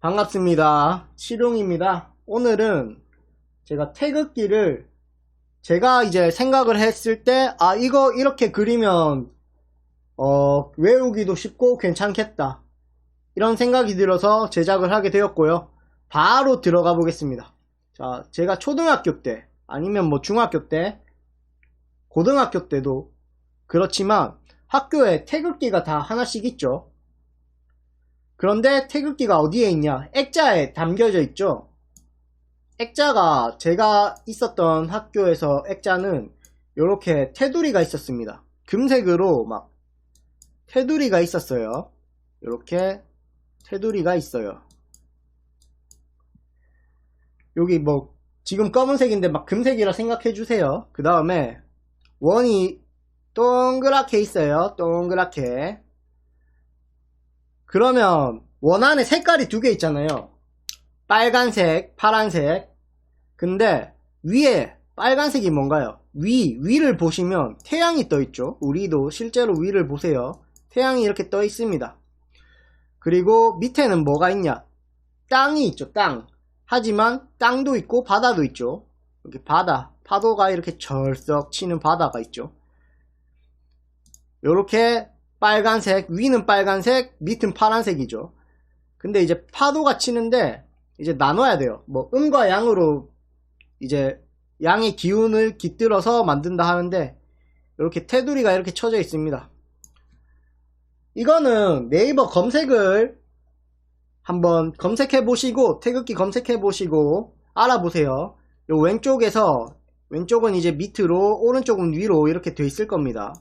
반갑습니다. 치룡입니다. 오늘은 제가 태극기를 제가 이제 생각을 했을 때, 아, 이거 이렇게 그리면, 어, 외우기도 쉽고 괜찮겠다. 이런 생각이 들어서 제작을 하게 되었고요. 바로 들어가 보겠습니다. 자, 제가 초등학교 때, 아니면 뭐 중학교 때, 고등학교 때도 그렇지만 학교에 태극기가 다 하나씩 있죠. 그런데 태극기가 어디에 있냐? 액자에 담겨져 있죠. 액자가 제가 있었던 학교에서 액자는 이렇게 테두리가 있었습니다. 금색으로 막 테두리가 있었어요. 이렇게 테두리가 있어요. 여기 뭐 지금 검은색인데 막 금색이라 생각해 주세요. 그 다음에 원이 동그랗게 있어요. 동그랗게. 그러면 원 안에 색깔이 두 개 있잖아요. 빨간색, 파란색. 근데 위에 빨간색이 뭔가요? 위, 위를 보시면 태양이 떠 있죠. 우리도 실제로 위를 보세요. 태양이 이렇게 떠 있습니다. 그리고 밑에는 뭐가 있냐? 땅이 있죠, 땅. 하지만 땅도 있고 바다도 있죠. 이렇게 바다, 파도가 이렇게 절썩 치는 바다가 있죠. 요렇게 빨간색, 위는 빨간색, 밑은 파란색이죠. 근데 이제 파도가 치는데 이제 나눠야 돼요. 뭐 음과 양으로 이제 양의 기운을 깃들어서 만든다 하는데 이렇게 테두리가 이렇게 쳐져 있습니다. 이거는 네이버 검색을 한번 검색해 보시고 태극기 검색해 보시고 알아보세요. 요 왼쪽에서 왼쪽은 이제 밑으로 오른쪽은 위로 이렇게 돼 있을 겁니다.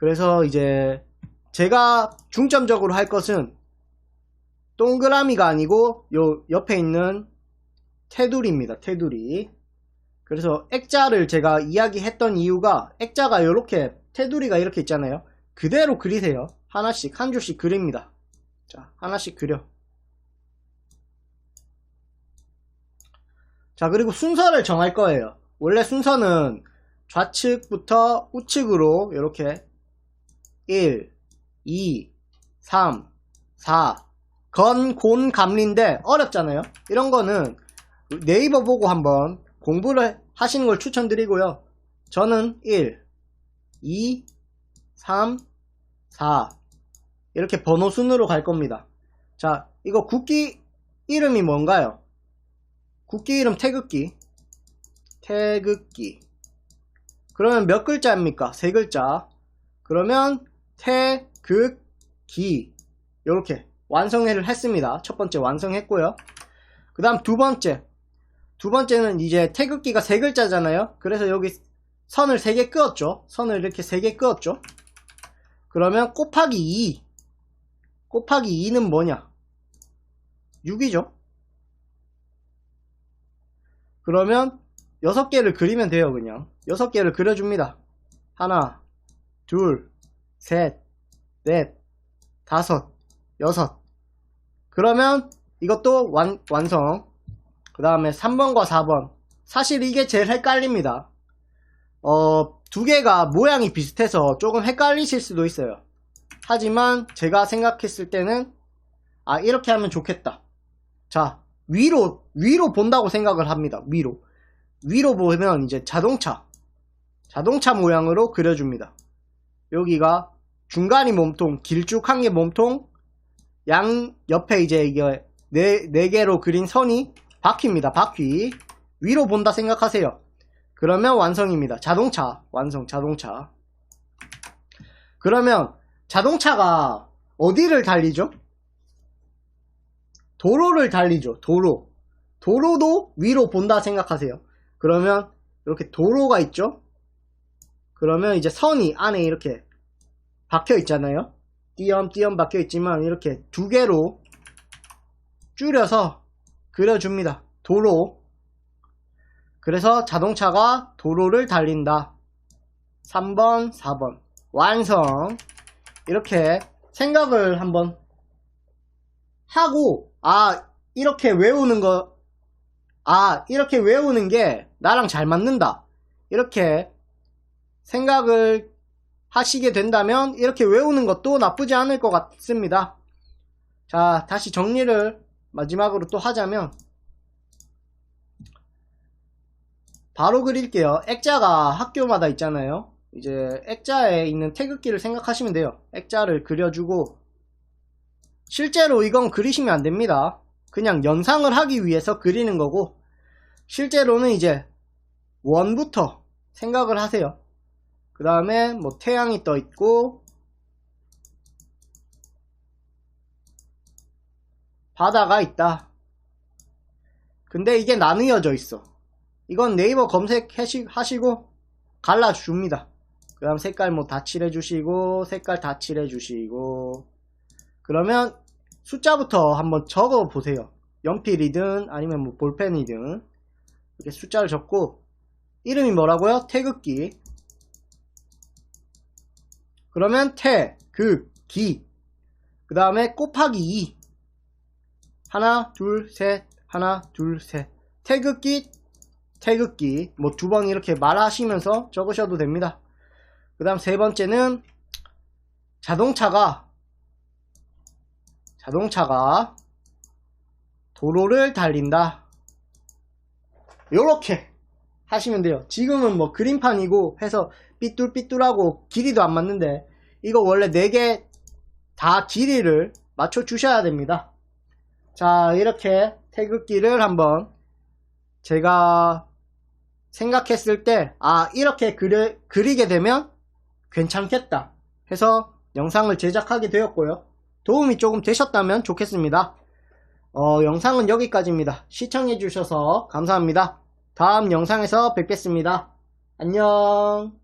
그래서 이제 제가 중점적으로 할 것은 동그라미가 아니고 요 옆에 있는 테두리입니다. 테두리. 그래서 액자를 제가 이야기했던 이유가 액자가 이렇게 테두리가 이렇게 있잖아요. 그대로 그리세요. 하나씩 한 줄씩 그립니다. 자, 하나씩 그려. 자, 그리고 순서를 정할 거예요. 원래 순서는 좌측부터 우측으로 이렇게 1, 2, 3, 4. 건, 곤, 감리인데 어렵잖아요. 이런 거는 네이버 보고 한번 공부를 하시는 걸 추천드리고요. 저는 1, 2, 3, 4. 이렇게 번호 순으로 갈 겁니다. 자, 이거 국기 이름이 뭔가요? 국기 이름 태극기. 태극기. 그러면 몇 글자입니까? 세 글자. 그러면 태극기. 이렇게 완성을 했습니다. 첫 번째 완성했고요. 그 다음 두 번째. 두 번째는 이제 태극기가 세 글자잖아요. 그래서 여기 선을 세 개 끄었죠. 선을 이렇게 세 개 끄었죠. 그러면 곱하기 2. 곱하기 2는 뭐냐? 6이죠. 그러면 6개를 그리면 돼요, 그냥. 6개를 그려줍니다. 하나, 둘, 셋, 넷, 다섯, 여섯. 그러면 이것도 완, 완성. 그 다음에 3번과 4번. 사실 이게 제일 헷갈립니다. 어, 두 개가 모양이 비슷해서 조금 헷갈리실 수도 있어요. 하지만 제가 생각했을 때는 아, 이렇게 하면 좋겠다. 자, 위로, 위로 본다고 생각을 합니다. 위로. 위로 보면 이제 자동차. 자동차 모양으로 그려줍니다. 여기가 중간이 몸통, 길쭉한 게 몸통, 양 옆에 이제 이게 네, 네 개로 그린 선이 바퀴입니다. 바퀴. 위로 본다 생각하세요. 그러면 완성입니다. 자동차. 완성, 자동차. 그러면 자동차가 어디를 달리죠? 도로를 달리죠. 도로. 도로도 위로 본다 생각하세요. 그러면 이렇게 도로가 있죠? 그러면 이제 선이 안에 이렇게 박혀 있잖아요. 띄엄띄엄 박혀 있지만 이렇게 두 개로 줄여서 그려줍니다. 도로. 그래서 자동차가 도로를 달린다. 3번, 4번. 완성. 이렇게 생각을 한번 하고, 아, 이렇게 외우는 거, 아, 이렇게 외우는 게 나랑 잘 맞는다. 이렇게 생각을 하시게 된다면 이렇게 외우는 것도 나쁘지 않을 것 같습니다. 자, 다시 정리를 마지막으로 또 하자면, 바로 그릴게요. 액자가 학교마다 있잖아요. 이제 액자에 있는 태극기를 생각하시면 돼요. 액자를 그려주고, 실제로 이건 그리시면 안 됩니다. 그냥 연상을 하기 위해서 그리는 거고, 실제로는 이제 원부터 생각을 하세요. 그 다음에 뭐 태양이 떠 있고, 바다가 있다. 근데 이게 나뉘어져 있어. 이건 네이버 검색하시고 갈라줍니다. 그 다음 색깔 뭐 다 칠해 주시고 색깔 다 칠해 주시고 그러면 숫자부터 한번 적어 보세요. 연필이든 아니면 뭐 볼펜이든 이렇게 숫자를 적고 이름이 뭐라고요? 태극기 그러면 태, 극, 기. 그 다음에 곱하기 2. 하나, 둘, 셋, 하나, 둘, 셋. 태극기, 태극기. 뭐 두 번 이렇게 말하시면서 적으셔도 됩니다. 그 다음 세 번째는 자동차가, 자동차가 도로를 달린다. 요렇게 하시면 돼요. 지금은 뭐 그림판이고 해서 삐뚤삐뚤하고 길이도 안 맞는데 이거 원래 4개 다 길이를 맞춰 주셔야 됩니다. 자 이렇게 태극기를 한번 제가 생각했을 때 아 이렇게 그려, 그리게 되면 괜찮겠다 해서 영상을 제작하게 되었고요. 도움이 조금 되셨다면 좋겠습니다. 어, 영상은 여기까지입니다. 시청해주셔서 감사합니다. 다음 영상에서 뵙겠습니다. 안녕.